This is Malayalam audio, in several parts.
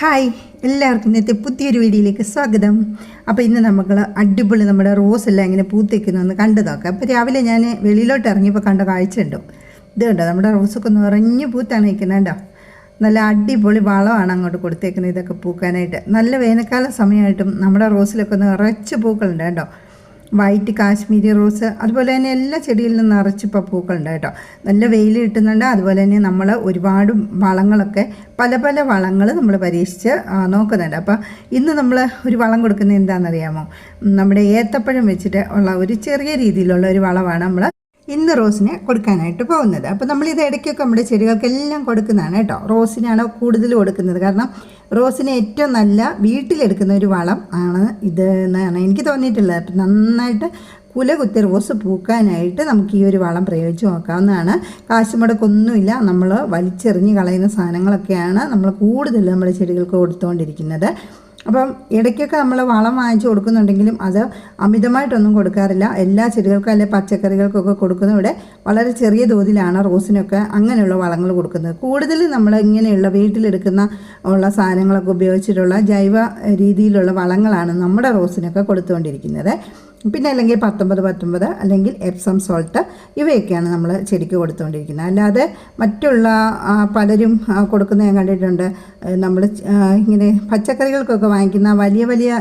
ഹായ് എല്ലാവർക്കും ഇന്നത്തെ പുതിയൊരു വീഡിയോയിലേക്ക് സ്വാഗതം. അപ്പോൾ ഇന്ന് നമ്മൾ അടിപൊളി നമ്മുടെ റോസ് എല്ലാം ഇങ്ങനെ പൂത്തിക്കുന്നൊന്ന് കണ്ടു നോക്കാം. അപ്പോൾ രാവിലെ ഞാൻ വെളിയിലോട്ട് ഇറങ്ങിയപ്പോൾ കണ്ട കാഴ്ച ഉണ്ടോ ഇത് കണ്ടോ നമ്മുടെ റോസൊക്കെ നിറഞ്ഞു പൂത്താണ് നിൽക്കുന്നത് കണ്ടോ? നല്ല അടിപൊളി വളമാണ് അങ്ങോട്ട് കൊടുത്തേക്കുന്നത് ഇതൊക്കെ പൂക്കാനായിട്ട്. നല്ല വേനൽക്കാല സമയമായിട്ടും നമ്മുടെ റോസിലൊക്കെ നിറച്ച് പൂക്കളുണ്ട് കേട്ടോ വൈറ്റ് കാശ്മീരി റോസ് അതുപോലെ തന്നെ എല്ലാ ചെടിയിൽ നിന്നും നിറച്ചിപ്പോൾ പൂക്കളുണ്ട് കേട്ടോ നല്ല വെയിൽ കിട്ടുന്നുണ്ട്. അതുപോലെ തന്നെ നമ്മൾ ഒരുപാട് വളങ്ങളൊക്കെ പല പല വളങ്ങൾ നമ്മൾ പരീക്ഷിച്ച് നോക്കുന്നുണ്ട്. അപ്പോൾ ഇന്ന് നമ്മൾ ഒരു വളം കൊടുക്കുന്നത് എന്താണെന്നറിയാമോ? നമ്മുടെ ഏത്തപ്പഴം വെച്ചിട്ട് ഉള്ള ഒരു ചെറിയ രീതിയിലുള്ള ഒരു വളമാണ് നമ്മൾ ഇന്ന് റോസിന് കൊടുക്കാനായിട്ട് പോകുന്നത്. അപ്പോൾ ഇത് ഇടയ്ക്കൊക്കെ നമ്മുടെ ചെടികൾക്കെല്ലാം കൊടുക്കുന്നതാണ് കേട്ടോ. റോസിനാണ് കൂടുതൽ കൊടുക്കുന്നത്. കാരണം റോസിന് ഏറ്റവും നല്ല വീട്ടിലെടുക്കുന്ന ഒരു വളം ആണ് ഇത് എന്നാണ് എനിക്ക് തോന്നിയിട്ടുള്ളത്. അപ്പം നന്നായിട്ട് കുല കുത്തി റോസ് പൂക്കാനായിട്ട് നമുക്ക് ഈ ഒരു വളം പ്രയോഗിച്ച് നോക്കാവുന്നതാണ്. കാശ് മുടക്കൊന്നുമില്ല നമ്മൾ വലിച്ചെറിഞ്ഞ് കളയുന്ന സാധനങ്ങളൊക്കെയാണ് നമ്മൾ കൂടുതൽ നമ്മുടെ ചെടികൾക്ക് കൊടുത്തുകൊണ്ടിരിക്കുന്നത് അപ്പം ഇടയ്ക്കൊക്കെ നമ്മൾ വളം വാങ്ങിച്ചു കൊടുക്കുന്നുണ്ടെങ്കിലും അത് അമിതമായിട്ടൊന്നും കൊടുക്കാറില്ല. എല്ലാ ചെടികൾക്കും അല്ലെങ്കിൽ പച്ചക്കറികൾക്കൊക്കെ കൊടുക്കുന്നവിടെ വളരെ ചെറിയ തോതിലാണ് റോസിനൊക്കെ അങ്ങനെയുള്ള വളങ്ങൾ കൊടുക്കുന്നത്. കൂടുതൽ നമ്മൾ ഇങ്ങനെയുള്ള വീട്ടിലെടുക്കുന്ന ഉള്ള സാധനങ്ങളൊക്കെ ഉപയോഗിച്ചിട്ടുള്ള ജൈവ രീതിയിലുള്ള വളങ്ങളാണ് നമ്മുടെ റോസിനൊക്കെ കൊടുത്തുകൊണ്ടിരിക്കുന്നത്. പിന്നെ അല്ലെങ്കിൽ പത്തൊമ്പത് പത്തൊമ്പത് അല്ലെങ്കിൽ എപ്സം സോൾട്ട് ഇവയൊക്കെയാണ് നമ്മൾ ചെടിക്ക് കൊടുത്തുകൊണ്ടിരിക്കുന്നത് അല്ലാതെ മറ്റുള്ള പലരും കൊടുക്കുന്ന ഞാൻ കണ്ടിട്ടുണ്ട്. നമ്മൾ ഇങ്ങനെ പച്ചക്കറികൾക്കൊക്കെ വാങ്ങിക്കുന്ന വലിയ വലിയ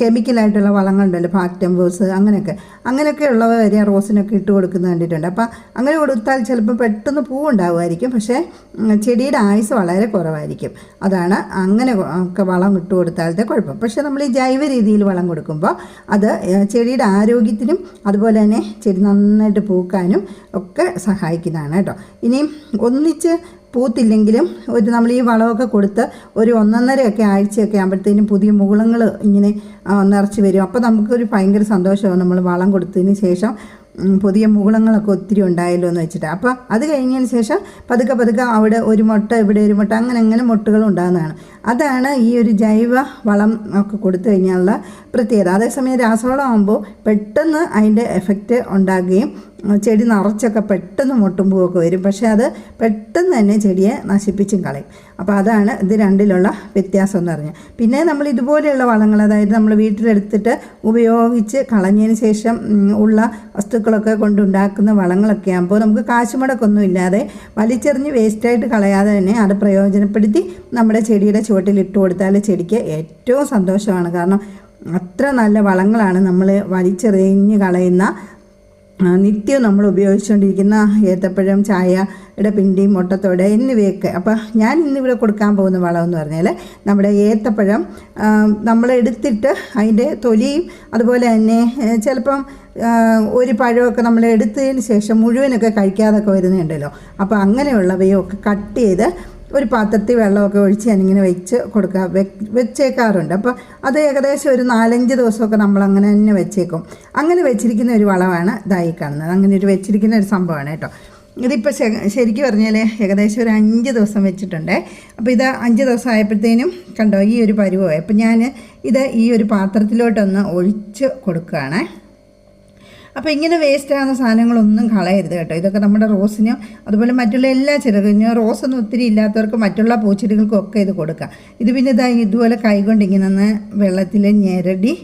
കെമിക്കലായിട്ടുള്ള വളങ്ങളുണ്ടല്ലോ ഫാക്ടംബേഴ്സ് അങ്ങനെയൊക്കെ. അങ്ങനെയൊക്കെ ഉള്ളവ വരെ റോസിനൊക്കെ ഇട്ട് കൊടുക്കുന്നത് കണ്ടിട്ടുണ്ട്. അപ്പോൾ അങ്ങനെ കൊടുത്താൽ ചിലപ്പോൾ പെട്ടെന്ന് പൂ ഉണ്ടാകുമായിരിക്കും പക്ഷേ ചെടിയുടെ ആയുസ് വളരെ കുറവായിരിക്കും. അതാണ് അങ്ങനെ ഒക്കെ വളം ഇട്ട് കൊടുത്താലത്തെ കുഴപ്പം. പക്ഷേ നമ്മൾ ഈ ജൈവ രീതിയിൽ വളം കൊടുക്കുമ്പോൾ അത് ചെടിയുടെ ആരോഗ്യത്തിനും അതുപോലെ തന്നെ ചെടി നന്നായിട്ട് പൂക്കാനും ഒക്കെ സഹായിക്കുന്നതാണ് കേട്ടോ. ഇനിയും ഒന്നിച്ച് പൂത്തില്ലെങ്കിലും ഒരു നമ്മൾ ഈ വളമൊക്കെ കൊടുത്ത് ഒരു ഒന്നൊന്നരയൊക്കെ ആഴ്ചയൊക്കെ ആകുമ്പോഴത്തേനും പുതിയ മുകുളങ്ങൾ ഇങ്ങനെ നിറച്ച് വരും. അപ്പോൾ നമുക്കൊരു ഭയങ്കര സന്തോഷമാണ് നമ്മൾ വളം കൊടുത്തതിന് ശേഷം പുതിയ മുകുളങ്ങളൊക്കെ ഒത്തിരി ഉണ്ടായല്ലോ എന്ന് വെച്ചിട്ട്. അപ്പോൾ അത് കഴിഞ്ഞതിന് ശേഷം പതുക്കെ പതുക്കെ അവിടെ ഒരു മുട്ട ഇവിടെ ഒരു മുട്ട അങ്ങനെ അങ്ങനെ മുട്ടകൾ ഉണ്ടാകുന്നതാണ്. അതാണ് ഈ ഒരു ജൈവ വളം ഒക്കെ കൊടുത്തു കഴിഞ്ഞാലുള്ള പ്രത്യേകത. അതേസമയം രാസവളം ആകുമ്പോൾ പെട്ടെന്ന് അതിന്റെ എഫക്റ്റ് ഉണ്ടാകുകയും ചെടി നിറച്ചൊക്കെ പെട്ടെന്ന് മുട്ടും പൂവൊക്കെ വരും. പക്ഷേ അത് പെട്ടെന്ന് തന്നെ ചെടിയെ നശിപ്പിച്ചും കളയും. അപ്പോൾ അതാണ് ഇത് രണ്ടിലുള്ള വ്യത്യാസം എന്ന് പറഞ്ഞാൽ. പിന്നെ നമ്മൾ ഇതുപോലെയുള്ള വളങ്ങൾ അതായത് നമ്മൾ വീട്ടിലെടുത്തിട്ട് ഉപയോഗിച്ച് കളഞ്ഞതിന് ശേഷം ഉള്ള വസ്തുക്കളൊക്കെ കൊണ്ടുണ്ടാക്കുന്ന വളങ്ങളൊക്കെ ആകുമ്പോൾ നമുക്ക് കാശുമുടക്കൊന്നും ഇല്ലാതെ വലിച്ചെറിഞ്ഞ് വേസ്റ്റായിട്ട് കളയാതെ തന്നെ അത് പ്രയോജനപ്പെടുത്തി നമ്മുടെ ചെടിയുടെ ചുവട്ടിൽ ഇട്ട് കൊടുത്താൽ ചെടിക്ക് ഏറ്റവും സന്തോഷമാണ്. കാരണം അത്ര നല്ല വളങ്ങളാണ് നമ്മൾ വലിച്ചെറിഞ്ഞ് കളയുന്ന നിത്യവും നമ്മൾ ഉപയോഗിച്ചുകൊണ്ടിരിക്കുന്ന ഏത്തപ്പഴം ചായയുടെ പിണ്ടി മുട്ടത്തോട് എന്നിവയൊക്കെ. അപ്പോൾ ഞാൻ ഇന്നിവിടെ കൊടുക്കാൻ പോകുന്ന വളം എന്ന് പറഞ്ഞാൽ നമ്മുടെ ഏത്തപ്പഴം നമ്മൾ എടുത്തിട്ട് അതിന്റെ തൊലിയും അതുപോലെ തന്നെ ചിലപ്പം ഒരു പഴമൊക്കെ നമ്മൾ എടുത്തതിന് ശേഷം മുഴുവനൊക്കെ കഴിക്കാതൊക്കെ വരുന്നുണ്ടല്ലോ. അപ്പോൾ അങ്ങനെയുള്ളവയൊക്കെ കട്ട് ചെയ്ത് ഒരു പാത്രത്തിൽ വെള്ളമൊക്കെ ഒഴിച്ച് ഞാനിങ്ങനെ വെച്ച് കൊടുക്കുക വെച്ചേക്കാറുണ്ട്. അപ്പോൾ അത് ഏകദേശം ഒരു നാലഞ്ച് ദിവസമൊക്കെ നമ്മൾ അങ്ങനെ തന്നെ വെച്ചേക്കും. അങ്ങനെ വെച്ചിരിക്കുന്ന ഒരു വളമാണ് ഇതായി കാണുന്നത്. അങ്ങനെ ഒരു വെച്ചിരിക്കുന്ന ഒരു സംഭവമാണ് കേട്ടോ. ഇതിപ്പോൾ ശരിക്കും പറഞ്ഞാൽ ഏകദേശം ഒരു അഞ്ച് ദിവസം വെച്ചിട്ടുണ്ട്. അപ്പോൾ ഇത് അഞ്ച് ദിവസം ആയപ്പോഴത്തേനും കണ്ടോ ഈ ഒരു പരുവമായി. അപ്പോൾ ഞാൻ ഇത് ഈ ഒരു പാത്രത്തിലോട്ടൊന്ന് ഒഴിച്ച് കൊടുക്കുകയാണേ. അപ്പോൾ ഇങ്ങനെ വേസ്റ്റ് ആകുന്ന സാധനങ്ങളൊന്നും കളയരുത് കേട്ടോ. ഇതൊക്കെ നമ്മുടെ റോസിനും അതുപോലെ മറ്റുള്ള എല്ലാ ചെടികളും റോസൊന്നും ഒത്തിരി ഇല്ലാത്തവർക്ക് മറ്റുള്ള പൂച്ചെടികൾക്കും ഒക്കെ ഇത് കൊടുക്കാം. ഇത് പിന്നെ ഇതാ ഇതുപോലെ കൈകൊണ്ട് ഇങ്ങനെ വെള്ളത്തിൽ ഞെരടി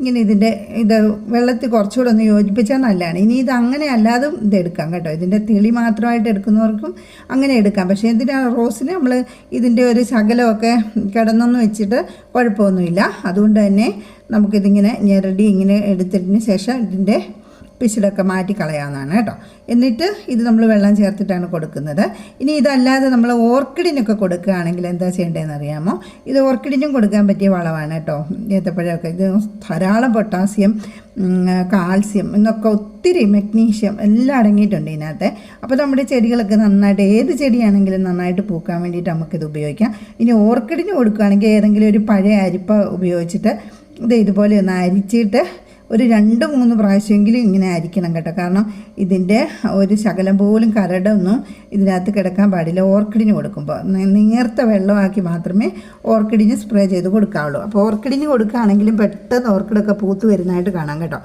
ഇങ്ങനെ ഇതിന്റെ ഇത് വെള്ളത്തിൽ കുറച്ചുകൂടെ ഒന്ന് യോജിപ്പിച്ചാൽ നല്ലതാണ്. ഇനി ഇത് അങ്ങനെ അല്ലാതും ഇത് എടുക്കാം കേട്ടോ. ഇതിന്റെ തെളി മാത്രമായിട്ട് എടുക്കുന്നവർക്കും അങ്ങനെ എടുക്കാം. പക്ഷേ ഇതിന്റെ റോസിന് നമ്മൾ ഇതിന്റെ ഒരു ശകലമൊക്കെ കിടന്നൊന്നും വെച്ചിട്ട് കുഴപ്പമൊന്നുമില്ല. അതുകൊണ്ട് തന്നെ നമുക്കിതിങ്ങനെ ഞെരടി ഇങ്ങനെ എടുത്തതിന് ശേഷം ഇതിന്റെ പിശിലൊക്കെ മാറ്റി കളയാവുന്നതാണ് കേട്ടോ. എന്നിട്ട് ഇത് നമ്മൾ വെള്ളം ചേർത്തിട്ടാണ് കൊടുക്കുന്നത്. ഇനി ഇതല്ലാതെ നമ്മൾ ഓർക്കിഡിനൊക്കെ കൊടുക്കുകയാണെങ്കിൽ എന്താ ചെയ്യേണ്ടതെന്ന് അറിയാമോ? ഇത് ഓർക്കിഡിനും കൊടുക്കാൻ പറ്റിയ വളമാണ് കേട്ടോ. ഏത്തപ്പഴമൊക്കെ. ഇത് ധാരാളം പൊട്ടാസ്യം കാൽസ്യം എന്നൊക്കെ ഒത്തിരി മെഗ്നീഷ്യം എല്ലാം അടങ്ങിയിട്ടുണ്ട് ഇതിനകത്ത്. അപ്പോൾ നമ്മുടെ ചെടികളൊക്കെ നന്നായിട്ട് ഏത് ചെടിയാണെങ്കിലും നന്നായിട്ട് പൂക്കാൻ വേണ്ടിയിട്ട് നമുക്കിത് ഉപയോഗിക്കാം. ഇനി ഓർക്കിഡിന് കൊടുക്കുകയാണെങ്കിൽ ഏതെങ്കിലും ഒരു പഴയ അരിപ്പ ഉപയോഗിച്ചിട്ട് ഇത് ഇതുപോലെ ഒന്ന് അരിച്ചിട്ട് ഒരു രണ്ട് മൂന്ന് പ്രാവശ്യമെങ്കിലും ഇങ്ങനെ ആയിരിക്കണം കേട്ടോ. കാരണം ഇതിന്റെ ഒരു ശകലം പോലും കരടൊന്നും ഇതിനകത്ത് കിടക്കാൻ പാടില്ല. ഓർക്കിഡിന് കൊടുക്കുമ്പോൾ നേർത്ത വെള്ളമാക്കി മാത്രമേ ഓർക്കിഡിന് സ്പ്രേ ചെയ്ത് കൊടുക്കാവുള്ളൂ. അപ്പോൾ ഓർക്കിഡിന് കൊടുക്കുകയാണെങ്കിലും പെട്ടെന്ന് ഓർക്കിഡൊക്കെ പൂത്ത് വരുന്നതായിട്ട് കാണാം കേട്ടോ.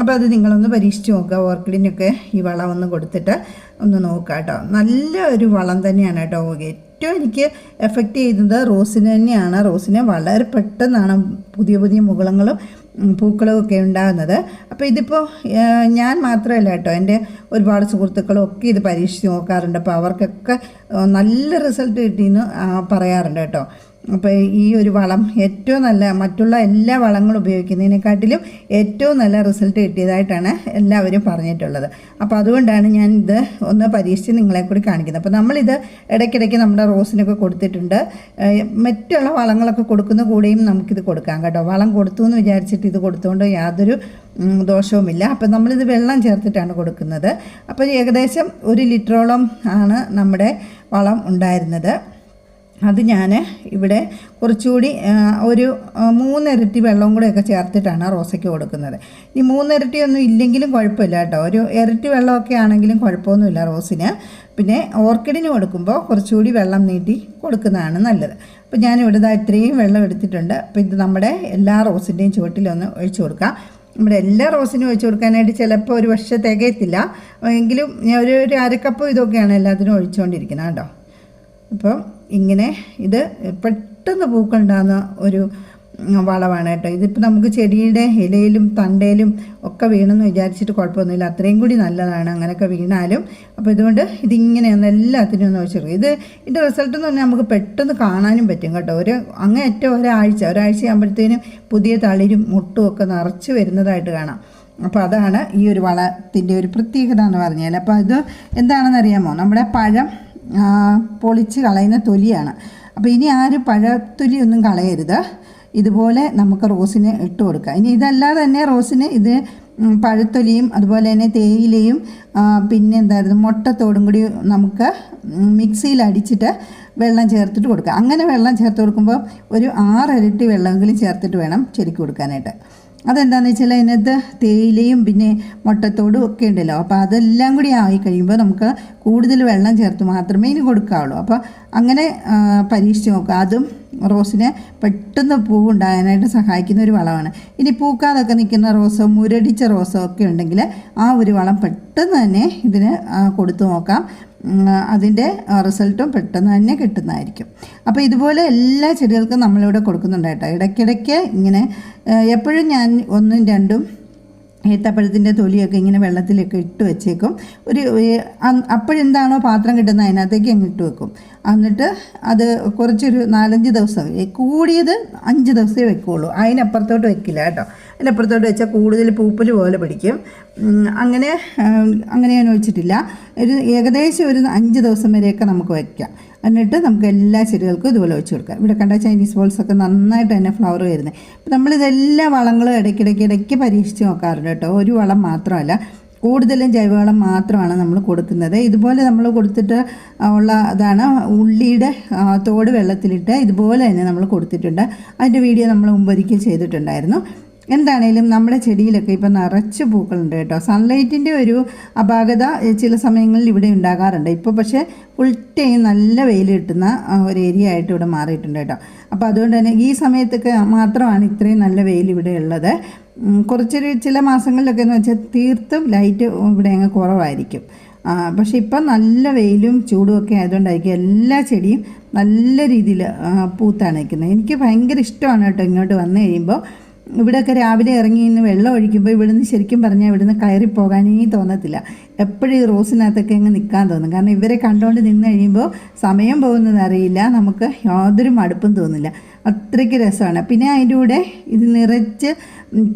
അപ്പോൾ അത് നിങ്ങളൊന്ന് പരീക്ഷിച്ച് നോക്കുക. ഓർക്കിഡിനൊക്കെ ഈ വളം ഒന്ന് കൊടുത്തിട്ട് ഒന്ന് നോക്കുക കേട്ടോ. നല്ല ഒരു വളം തന്നെയാണ് കേട്ടോ. ഏറ്റവും എനിക്ക് എഫക്റ്റ് ചെയ്യുന്നത് റോസിന് തന്നെയാണ്. റോസിന് വളരെ പെട്ടെന്നാണ് പുതിയ പുതിയ മുകളങ്ങളും പൂക്കളും ഒക്കെ ഉണ്ടാകുന്നത്. അപ്പോൾ ഇതിപ്പോൾ ഞാൻ മാത്രമല്ല കേട്ടോ എന്റെ ഒരുപാട് സുഹൃത്തുക്കളും ഒക്കെ ഇത് പരീക്ഷിച്ച് നോക്കാറുണ്ട്. അപ്പോൾ അവർക്കൊക്കെ നല്ല റിസൾട്ട് കിട്ടിയെന്ന് പറയാറുണ്ട് കേട്ടോ. അപ്പോൾ ഈ ഒരു വളം ഏറ്റവും നല്ല മറ്റുള്ള എല്ലാ വളങ്ങളും ഉപയോഗിക്കുന്നതിനെക്കാട്ടിലും ഏറ്റവും നല്ല റിസൾട്ട് കിട്ടിയതായിട്ടാണ് എല്ലാവരും പറഞ്ഞിട്ടുള്ളത്. അപ്പോൾ അതുകൊണ്ടാണ് ഞാൻ ഇത് ഒന്ന് പരീക്ഷിച്ച് നിങ്ങളെ കൂടി കാണിക്കുന്നത്. അപ്പോൾ നമ്മളിത് ഇടയ്ക്കിടയ്ക്ക് നമ്മുടെ റോസിനൊക്കെ കൊടുത്തിട്ടുണ്ട്. മറ്റുള്ള വളങ്ങളൊക്കെ കൊടുക്കുന്ന കൂടെയും നമുക്കിത് കൊടുക്കാം കേട്ടോ. വളം കൊടുത്തു എന്ന് വിചാരിച്ചിട്ട് ഇത് കൊടുത്തുകൊണ്ട് യാതൊരു ദോഷവുമില്ല. അപ്പം നമ്മളിത് വെള്ളം ചേർത്തിട്ടാണ് കൊടുക്കുന്നത്. അപ്പോൾ ഏകദേശം ഒരു ലിറ്ററോളം ആണ് നമ്മുടെ വളം ഉണ്ടായിരുന്നത്. അത് ഞാൻ ഇവിടെ കുറച്ചുകൂടി ഒരു മൂന്നിരട്ടി വെള്ളം ഒക്കെ ചേർത്തിട്ടാണ് റോസയ്ക്ക് കൊടുക്കുന്നത്. ഈ മൂന്നിരട്ടി ഒന്നും ഇല്ലെങ്കിലും കുഴപ്പമില്ല കേട്ടോ. ഒരു ഇരട്ടി വെള്ളമൊക്കെ ആണെങ്കിലും കുഴപ്പമൊന്നുമില്ല റോസിന്. പിന്നെ ഓർക്കിഡിന് കൊടുക്കുമ്പോൾ കുറച്ചുകൂടി വെള്ളം നീട്ടി കൊടുക്കുന്നതാണ് നല്ലത്. അപ്പോൾ ഞാൻ ഇവിടെ ദാ ഇത്രയും വെള്ളം എടുത്തിട്ടുണ്ട്. അപ്പോൾ ഇത് നമ്മുടെ എല്ലാ റോസിന്റെയും ചുവട്ടിലൊന്ന് ഒഴിച്ചു കൊടുക്കാം. നമ്മുടെ എല്ലാ റോസിനും ഒഴിച്ചു കൊടുക്കാനായിട്ട് ചിലപ്പോൾ ഒരു വർഷം തികയത്തില്ല. എങ്കിലും ഞാൻ ഒരു ഒരു അരക്കപ്പ് ഇതൊക്കെയാണ് എല്ലാത്തിനും ഒഴിച്ചുകൊണ്ടിരിക്കുന്നത് കേട്ടോ. അപ്പം ഇങ്ങനെ ഇത് പെട്ടെന്ന് പൂക്കളുണ്ടാകുന്ന ഒരു വളമാണ് കേട്ടോ. ഇതിപ്പോൾ നമുക്ക് ചെടിയുടെ ഇലയിലും തണ്ടയിലും ഒക്കെ വീണെന്ന് വിചാരിച്ചിട്ട് കുഴപ്പമൊന്നുമില്ല. അത്രയും കൂടി നല്ലതാണ് അങ്ങനെയൊക്കെ വീണാലും. അപ്പോൾ ഇതുകൊണ്ട് ഇതിങ്ങനെയൊന്ന് എല്ലാത്തിനും ഒന്ന് വെച്ചിരുന്നു ഇത് ഇതിന്റെ റിസൾട്ട് എന്ന് പറഞ്ഞാൽ നമുക്ക് പെട്ടെന്ന് കാണാനും പറ്റും കേട്ടോ. ഒരു അങ്ങേറ്റം ഒരാഴ്ച ഒരാഴ്ച ആകുമ്പോഴത്തേനും പുതിയ തളിരും മുട്ടും ഒക്കെ നിറച്ച് വരുന്നതായിട്ട് കാണാം. അപ്പോൾ അതാണ് ഈ ഒരു വളത്തിന്റെ ഒരു പ്രത്യേകത എന്ന് പറഞ്ഞാൽ അപ്പോൾ ഇത് എന്താണെന്നറിയാമോ? നമ്മുടെ പഴം പൊളിച്ച് കളയുന്ന തൊലിയാണ്. അപ്പോൾ ഇനി ആരും പഴത്തൊലി ഒന്നും കളയരുത്. ഇതുപോലെ നമുക്ക് റോസിന് ഇട്ട് കൊടുക്കാം. ഇനി ഇതല്ലാതെ തന്നെ റോസിന് ഇത് പഴത്തൊലിയും അതുപോലെ തന്നെ തേയിലയും പിന്നെ എന്തായിരുന്നു മുട്ടത്തോടും കൂടി നമുക്ക് മിക്സിയിൽ അടിച്ചിട്ട് വെള്ളം ചേർത്തിട്ട് കൊടുക്കുക അങ്ങനെ വെള്ളം ചേർത്ത് കൊടുക്കുമ്പോൾ ഒരു ആറിരട്ടി വെള്ളമെങ്കിലും ചേർത്തിട്ട് വേണം ചെടിക്ക് കൊടുക്കാനായിട്ട്. അതെന്താണെന്ന് വെച്ചാൽ അതിനകത്ത് തേയിലയും പിന്നെ മുട്ടത്തോടും ഒക്കെ ഉണ്ടല്ലോ. അപ്പോൾ അതെല്ലാം കൂടി ആയി കഴിയുമ്പോൾ നമുക്ക് കൂടുതൽ വെള്ളം ചേർത്ത് മാത്രമേ ഇനി കൊടുക്കാവുള്ളൂ. അപ്പോൾ അങ്ങനെ പരീക്ഷിച്ച് നോക്കുക അതും റോസിന് പെട്ടെന്ന് പൂവുണ്ടാകാനായിട്ട് സഹായിക്കുന്ന ഒരു വളമാണ്. ഇനി പൂക്കാതൊക്കെ നിൽക്കുന്ന റോസോ മുരടിച്ച റോസോ ഒക്കെ ഉണ്ടെങ്കിൽ ആ ഒരു വളം പെട്ടെന്ന് തന്നെ ഇതിന് കൊടുത്തു നോക്കാം. അതിന്റെ റിസൾട്ടും പെട്ടെന്ന് തന്നെ കിട്ടുന്നതായിരിക്കും. അപ്പോൾ ഇതുപോലെ എല്ലാ ചെടികൾക്കും നമ്മളിവിടെ കൊടുക്കുന്നുണ്ട് കേട്ടോ. ഇടയ്ക്കിടയ്ക്ക് ഇങ്ങനെ എപ്പോഴും ഞാൻ ഒന്നും രണ്ടും ഏത്തപ്പഴത്തിന്റെ തൊലിയൊക്കെ ഇങ്ങനെ വെള്ളത്തിലൊക്കെ ഇട്ട് വെച്ചേക്കും. ഒരു അപ്പോഴെന്താണോ പാത്രം കിട്ടുന്നത് അതിനകത്തേക്ക് അങ്ങ് ഇട്ട് വെക്കും. എന്നിട്ട് അത് കുറച്ചൊരു നാലഞ്ച് ദിവസം കൂടിയത് അഞ്ച് ദിവസമേ വെക്കുകയുള്ളൂ അതിനപ്പുറത്തോട്ട് വെക്കില്ല കേട്ടോ. അതിനപ്പുറത്തോട്ട് വെച്ചാൽ കൂടുതൽ പൂപ്പൽ പോലെ പിടിക്കും. അങ്ങനെ അങ്ങനെ ഞാൻ വെച്ചിട്ടില്ല ഒരു ഏകദേശം ഒരു അഞ്ച് ദിവസം വരെയൊക്കെ നമുക്ക് വയ്ക്കാം. എന്നിട്ട് നമുക്ക് എല്ലാ ചെടികൾക്കും ഇതുപോലെ വെച്ച് കൊടുക്കാം. ഇവിടെ കണ്ട ചൈനീസ് ബോൾസ് ഒക്കെ നന്നായിട്ട് തന്നെ ഫ്ലവർ വരുന്നത് അപ്പം നമ്മളിതെല്ലാ വളങ്ങളും ഇടയ്ക്കിടയ്ക്ക് ഇടയ്ക്ക് പരീക്ഷിച്ച് നോക്കാറുണ്ട് കേട്ടോ. ഒരു വളം മാത്രമല്ല കൂടുതലും ജൈവവളം മാത്രമാണ് നമ്മൾ കൊടുക്കുന്നത്. ഇതുപോലെ നമ്മൾ കൊടുത്തിട്ട് ഉള്ള അതാണ് ഉള്ളിയുടെ തോട് വെള്ളത്തിലിട്ട് ഇതുപോലെ തന്നെ നമ്മൾ കൊടുത്തിട്ടുണ്ട്. അതിന്റെ വീഡിയോ നമ്മൾ മുമ്പൊരിക്കൽ ചെയ്തിട്ടുണ്ടായിരുന്നു. എന്താണേലും നമ്മുടെ ചെടിയിലൊക്കെ ഇപ്പം നിറച്ച് പൂക്കളുണ്ട് കേട്ടോ. സൺലൈറ്റിന്റെ ഒരു അപാകത ചില സമയങ്ങളിൽ ഇവിടെ ഉണ്ടാകാറുണ്ട്. ഇപ്പോൾ പക്ഷേ ഫുൾ ടൈം നല്ല വെയിൽ കിട്ടുന്ന ഒരു ഏരിയ ആയിട്ട് ഇവിടെ മാറിയിട്ടുണ്ട് കേട്ടോ. അപ്പോൾ അതുകൊണ്ട് തന്നെ ഈ സമയത്തൊക്കെ മാത്രമാണ് ഇത്രയും നല്ല വെയിൽ ഇവിടെ ഉള്ളത്. കുറച്ചൊരു ചില മാസങ്ങളിലൊക്കെ എന്ന് വെച്ചാൽ തീർത്തും ലൈറ്റ് ഇവിടെ അങ്ങ് കുറവായിരിക്കും. പക്ഷേ ഇപ്പം നല്ല വെയിലും ചൂടും ഒക്കെ ആയതുകൊണ്ടായിരിക്കും എല്ലാ ചെടിയും നല്ല രീതിയിൽ പൂത്താണ് നിൽക്കുന്നത്. എനിക്ക് ഭയങ്കര ഇഷ്ടമാണ് കേട്ടോ ഇങ്ങോട്ട് വന്നു കഴിയുമ്പോൾ. ഇവിടെയൊക്കെ രാവിലെ ഇറങ്ങി ഇന്ന് വെള്ളം ഒഴിക്കുമ്പോൾ ഇവിടുന്ന് ശരിക്കും പറഞ്ഞാൽ ഇവിടുന്ന് കയറി പോകാനേ തോന്നത്തില്ല. എപ്പോഴും ഈ റോസിനകത്തൊക്കെ അങ്ങ് നിൽക്കാൻ തോന്നും. കാരണം ഇവരെ കണ്ടുകൊണ്ട് നിന്ന് കഴിയുമ്പോൾ സമയം പോകുന്നത് അറിയില്ല. നമുക്ക് യാതൊരു മടുപ്പും തോന്നില്ല. അത്രയ്ക്ക് രസമാണ്. പിന്നെ അതിന്റെ കൂടെ ഇത് നിറച്ച്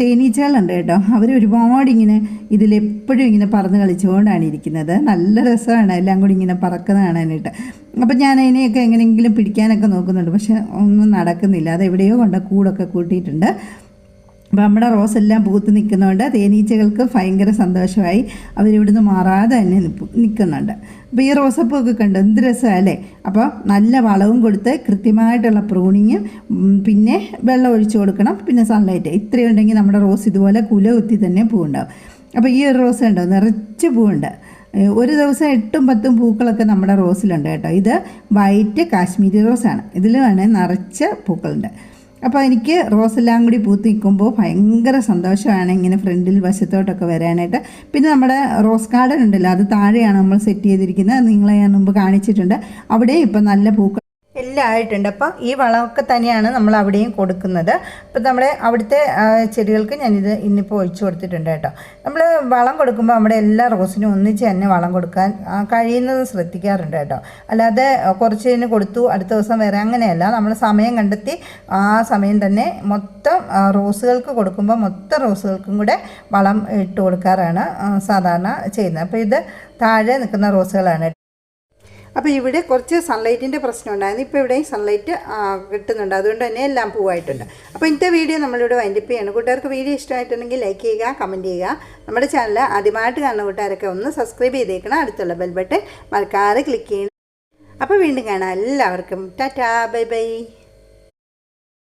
തേനീച്ചകളുണ്ട് കേട്ടോ. അവർ ഒരുപാട് ഇങ്ങനെ ഇതിലെപ്പോഴും ഇങ്ങനെ പറന്ന് കളിച്ചുകൊണ്ടാണ് ഇരിക്കുന്നത്. നല്ല രസമാണ്. എല്ലാം കൂടി ഇങ്ങനെ പറക്കുന്ന കാണാനായിട്ട്. അപ്പം ഞാൻ അതിനെയൊക്കെ എങ്ങനെയെങ്കിലും പിടിക്കാനൊക്കെ നോക്കുന്നുണ്ട്. പക്ഷെ ഒന്നും നടക്കുന്നില്ല. അത് എവിടെയോ കൊണ്ട് കൂടൊക്കെ കൂട്ടിയിട്ടുണ്ട്. അപ്പോൾ നമ്മുടെ റോസ് എല്ലാം പൂത്ത് നിൽക്കുന്നതുകൊണ്ട് തേനീച്ചകൾക്ക് ഭയങ്കര സന്തോഷമായി. അവരിവിടുന്ന് മാറാതെ തന്നെ നിൽക്കുന്നുണ്ട്. അപ്പോൾ ഈ റോസപ്പൂവൊക്കെ കണ്ടു? എന്ത് രസമല്ലേ അപ്പോൾ നല്ല വളവും കൊടുത്ത് കൃത്യമായിട്ടുള്ള പ്രൂണിങ്ങും പിന്നെ വെള്ളം ഒഴിച്ചു കൊടുക്കണം പിന്നെ സൺലൈറ്റ് ഇത്രയും ഉണ്ടെങ്കിൽ നമ്മുടെ റോസ് ഇതുപോലെ കുല കുത്തി തന്നെ പൂവുണ്ടാവും. അപ്പോൾ ഈ ഒരു റോസ് ഉണ്ടോ നിറച്ച് പൂവുണ്ട്. ഒരു ദിവസം എട്ടും പത്തും പൂക്കളൊക്കെ നമ്മുടെ റോസിലുണ്ട് കേട്ടോ. ഇത് വൈറ്റ് കാശ്മീരി റോസാണ്. ഇതിൽ വേണേൽ നിറച്ച് പൂക്കളുണ്ട്. അപ്പോൾ എനിക്ക് റോസെല്ലാം കൂടി പൂത്ത് നിൽക്കുമ്പോൾ ഭയങ്കര സന്തോഷമാണ് ഇങ്ങനെ ഫ്രണ്ടിൽ വശത്തോട്ടൊക്കെ വരാനായിട്ട്. പിന്നെ നമ്മുടെ റോസ് ഗാർഡൻ ഉണ്ടല്ലോ അത് താഴെയാണ് നമ്മൾ സെറ്റ് ചെയ്തിരിക്കുന്നത്. നിങ്ങളെ ഞാൻ മുമ്പ് കാണിച്ചിട്ടുണ്ട്. അവിടെ ഇപ്പം നല്ല പൂക്കൾ എല്ലാം ആയിട്ടുണ്ട് അപ്പം ഈ വളമൊക്കെ തന്നെയാണ് നമ്മൾ അവിടെയും കൊടുക്കുന്നത്. അപ്പം നമ്മുടെ അവിടുത്തെ ചെടികൾക്ക് ഞാനിത് ഇന്നിപ്പോൾ ഒഴിച്ചു കൊടുത്തിട്ടുണ്ട് കേട്ടോ. നമ്മൾ വളം കൊടുക്കുമ്പോൾ നമ്മുടെ എല്ലാ റോസിനും ഒന്നിച്ച് തന്നെ വളം കൊടുക്കാൻ കഴിയുന്നത് ശ്രദ്ധിക്കാറുണ്ട് കേട്ടോ. അല്ലാതെ കുറച്ചതിന് കൊടുത്തു അടുത്ത ദിവസം വേറെ അങ്ങനെയല്ല. നമ്മൾ സമയം കണ്ടെത്തി ആ സമയം തന്നെ മൊത്തം റോസുകൾക്ക് കൊടുക്കുമ്പോൾ മൊത്തം റോസുകൾക്കും കൂടെ വളം ഇട്ട് കൊടുക്കാറാണ് സാധാരണ ചെയ്യുന്നത്. അപ്പോൾ ഇത് താഴെ നിൽക്കുന്ന റോസുകളാണ് അപ്പോൾ ഇവിടെ കുറച്ച് സൺലൈറ്റിന്റെ പ്രശ്നം ഉണ്ടായിരുന്നു. ഇപ്പോൾ ഇവിടെയും സൺലൈറ്റ് കിട്ടുന്നുണ്ട്. അതുകൊണ്ട് തന്നെ എല്ലാം പൂവായിട്ടുണ്ട്. അപ്പോൾ ഇന്നത്തെ വീഡിയോ നമ്മളിവിടെ വൈൻഡപ്പ് ചെയ്യണം. കൂട്ടുകാർക്ക് വീഡിയോ ഇഷ്ടമായിട്ടുണ്ടെങ്കിൽ ലൈക്ക് ചെയ്യുക കമന്റ് ചെയ്യുക. നമ്മുടെ ചാനൽ ആദ്യമായിട്ട് കാണുന്ന കൂട്ടുകാരൊക്കെ ഒന്ന് സബ്സ്ക്രൈബ് ചെയ്തേക്കണം. അടുത്തുള്ള ബെൽ ബട്ടൺ മറക്കാതെ ക്ലിക്ക് ചെയ്യണം അപ്പോൾ വീണ്ടും കാണാം. എല്ലാവർക്കും. ടാറ്റാ. Bye bye.